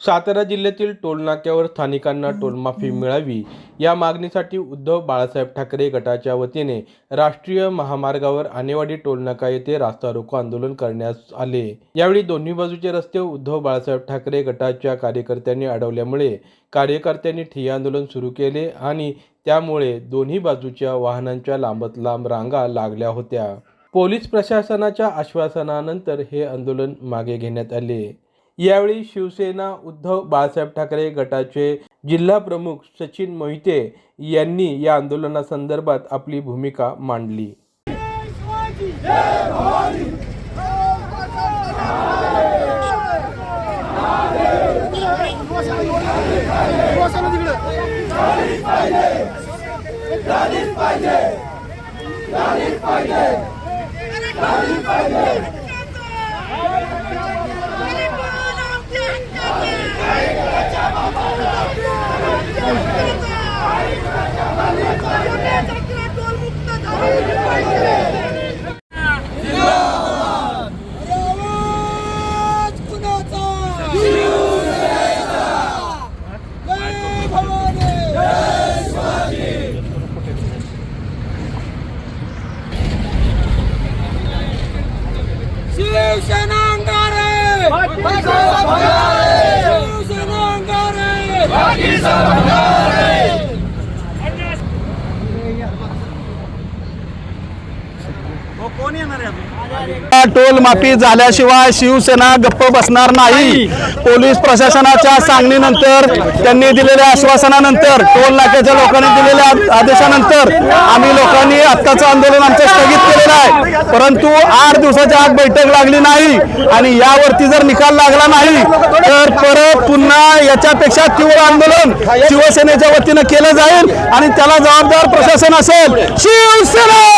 सातारा जिल्ह्यातील टोलनाक्यावर स्थानिकांना टोलमाफी मिळावी या मागणीसाठी उद्धव बाळासाहेब ठाकरे गटाच्या वतीने राष्ट्रीय महामार्गावर आणेवाडी टोलनाका येथे रास्ता रोको आंदोलन करण्यात आले. यावेळी दोन्ही बाजूचे रस्ते उद्धव बाळासाहेब ठाकरे गटाच्या कार्यकर्त्यांनी अडवल्यामुळे कार्यकर्त्यांनी ठिय्या आंदोलन सुरू केले आणि त्यामुळे दोन्ही बाजूच्या वाहनांच्या लांबत लांब रांगा लागल्या होत्या. पोलीस प्रशासनाच्या आश्वासनानंतर हे आंदोलन मागे घेण्यात आले. यावेळी शिवसेना उद्धव बाळासाहेब ठाकरे गटाचे जिल्हा प्रमुख सचिन मोहिते यांनी या आंदोलनासंदर्भात आपली भूमिका मांडली. पाहिजे शिवसेना अंगारे शिवसेना अंगारे टोल माफी झाल्याशिवाय शिवसेना गप्प बसणार नाही. पोलीस प्रशासनाच्या सांगणीनंतर त्यांनी दिलेल्या आश्वासनानंतर टोल नाक्याच्या लोकांनी दिलेल्या आदेशानंतर आम्ही लोकांनी आत्ताचं आंदोलन आमचं स्थगित केलेलं आहे. परंतु आठ दिवसाच्या आत बैठक लागली नाही आणि यावरती जर निकाल लागला नाही तर परत पुन्हा याच्यापेक्षा तीव्र आंदोलन शिवसेनेच्या वतीनं केलं जाईल आणि त्याला जबाबदार प्रशासन असेल शिवसेना!